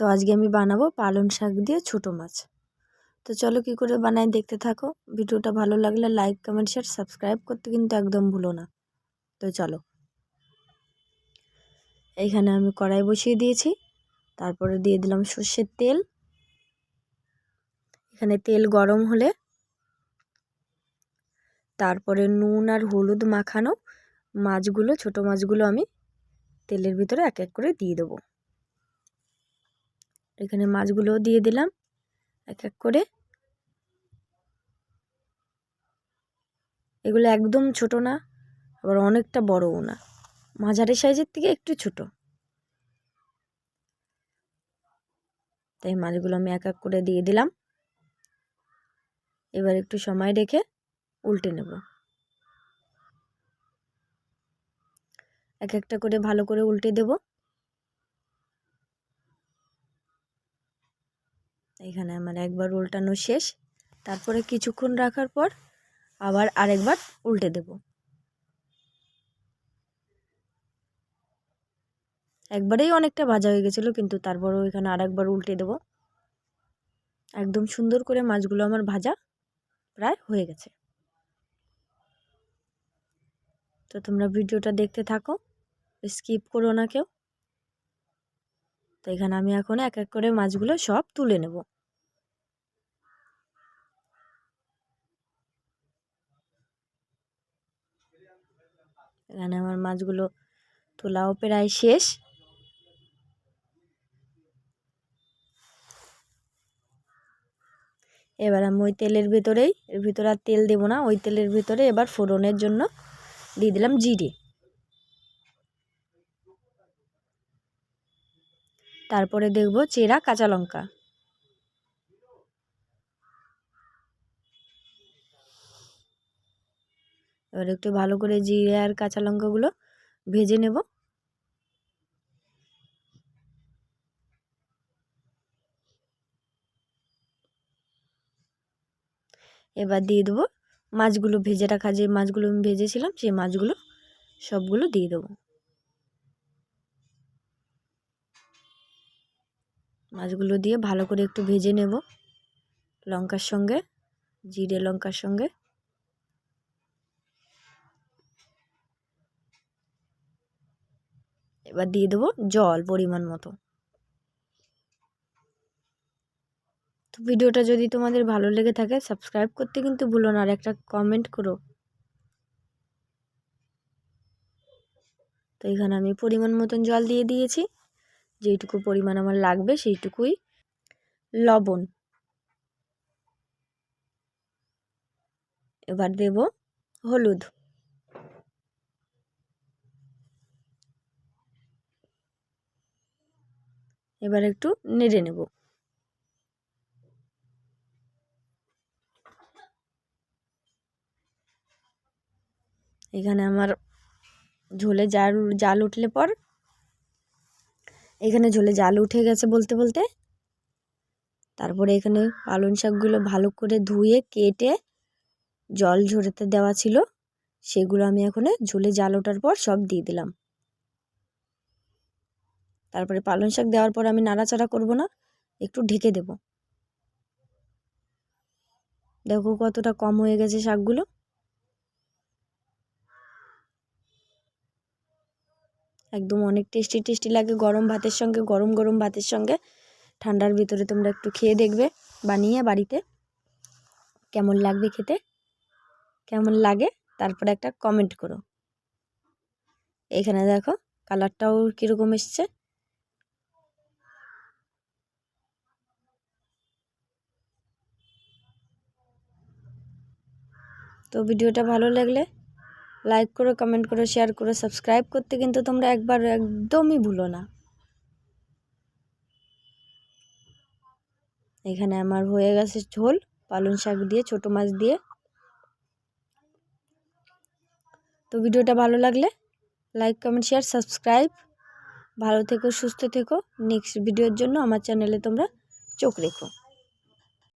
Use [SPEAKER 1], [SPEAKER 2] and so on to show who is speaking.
[SPEAKER 1] তো আজকে আমি বানাবো পালং শাক দিয়ে ছোটো মাছ। তো চলো কি করে বানাই দেখতে থাকো। ভিডিওটা ভালো লাগলে লাইক কমেন্ট শেয়ার সাবস্ক্রাইব করতে কিন্তু একদম ভুলো না। তো চলো। এইখানে আমি কড়াই বসিয়ে দিয়েছি। তারপরে দিয়ে দিলাম সর্ষের তেল। এখানে তেল গরম হলে তারপরে নুন আর হলুদ মাখানো মাছগুলো, ছোট মাছগুলো আমি তেলের ভিতরে এক এক করে দিয়ে দেবো। এখানে মাছগুলোও দিয়ে দিলাম। এক এক করে। এগুলো একদম ছোট না, আবার অনেকটা বড়ও না। মাঝারি সাইজের থেকে একটু ছোট। তাই মাছগুলো আমি এক এক করে দিয়ে দিলাম। এবার একটু সময় রেখে উল্টে নেব। এক একটা করে ভালো করে উল্টে দেব। এখানে আমার একবার উল্টানো শেষ। তারপরে কিছুক্ষণ রাখার পর আবার আরেকবার উল্টে দেব। একবারেই অনেকটা ভাজা হয়ে গেছিল, কিন্তু তারপরও এখানে আরেকবার উল্টে দেব। একদম সুন্দর করে মাছগুলো আমার ভাজা প্রায় হয়ে গেছে। তো তোমরা ভিডিওটা দেখতে থাকো, স্কিপ করো না কেউ। তো এখানে আমি এখন এক এক করে মাছগুলো সব তুলে নেব। এখানে আমার মাছগুলো তোলাও প্রায় শেষ। এবার আমি ওই তেলের ভিতরেই, এর ভিতরে আর তেল দেবো না, ওই তেলের ভিতরে এবার ফোড়নের জন্য দিয়ে দিলাম জিরে। তারপরে দেখব চেরা কাঁচা লঙ্কা। এবার একটু ভালো করে জিরে আর কাঁচা লঙ্কাগুলো ভেজে নেব। এবার দিয়ে দেবো মাছগুলো ভেজে রাখা, যে মাছগুলো আমি ভেজেছিলাম সেই মাছগুলো সবগুলো দিয়ে দেবো। মাছগুলো দিয়ে ভালো করে একটু ভেজে নেব লঙ্কার সঙ্গে, জিরে লঙ্কার সঙ্গে। এবার দিয়ে দেবো জল পরিমাণ মতো। তো ভিডিওটা যদি তোমাদের ভালো লেগে থাকে সাবস্ক্রাইব করতে কিন্তু ভুলো না, আর একটা কমেন্ট করো। তো এখানে আমি পরিমাণ মতন জল দিয়ে দিয়েছি। যেইটুকু পরিমাণ আমার লাগবে সেইটুকুই লবণ। এবার দেব হলুদ। এবার একটু নেড়ে নেব। এখানে আমার ঝোলে জাল জাল উঠলে পর এখানে ঝোলে জাল উঠে গেছে বলতে বলতে। তারপরে এখানে পালং শাকগুলো ভালো করে ধুয়ে, কেটে জল ঝরতে দেওয়া ছিল, সেগুলো আমি এখন ঝোলে জাল ওঠার পর সব দিয়ে দিলাম। তারপরে পালং শাক দেওয়ার পর আমি নাড়াচাড়া করব না, একটু ঢেকে দেব। দেখো কতটা কম হয়ে গেছে শাকগুলো। একদম অনেক টেস্টি টেস্টি লাগে গরম ভাতের সঙ্গে, গরম গরম ভাতের সঙ্গে। ঠান্ডার ভিতরে তোমরা একটু খেয়ে দেখবে, বানিয়ে বাড়িতে। কেমন লাগবে খেতে? কেমন লাগে? তারপরে একটা কমেন্ট করো। এখানে দেখো কালারটাও কীরকম এসছে। তো ভিডিওটা ভালো লাগলে লাইক করো কমেন্ট করো শেয়ার করো সাবস্ক্রাইব করতে কিন্তু তোমরা একবার একদমই ভুলো না। এখানে আমার হয়ে গেছে ঝোল, পালং শাক দিয়ে, ছোট মাছ দিয়ে। তো ভিডিওটা ভালো লাগলে লাইক কমেন্ট শেয়ার সাবস্ক্রাইব ভালো থেকো, সুস্থ থেকো। নেক্সট ভিডিওর জন্য আমার চ্যানেলে তোমরা চোখ রেখো।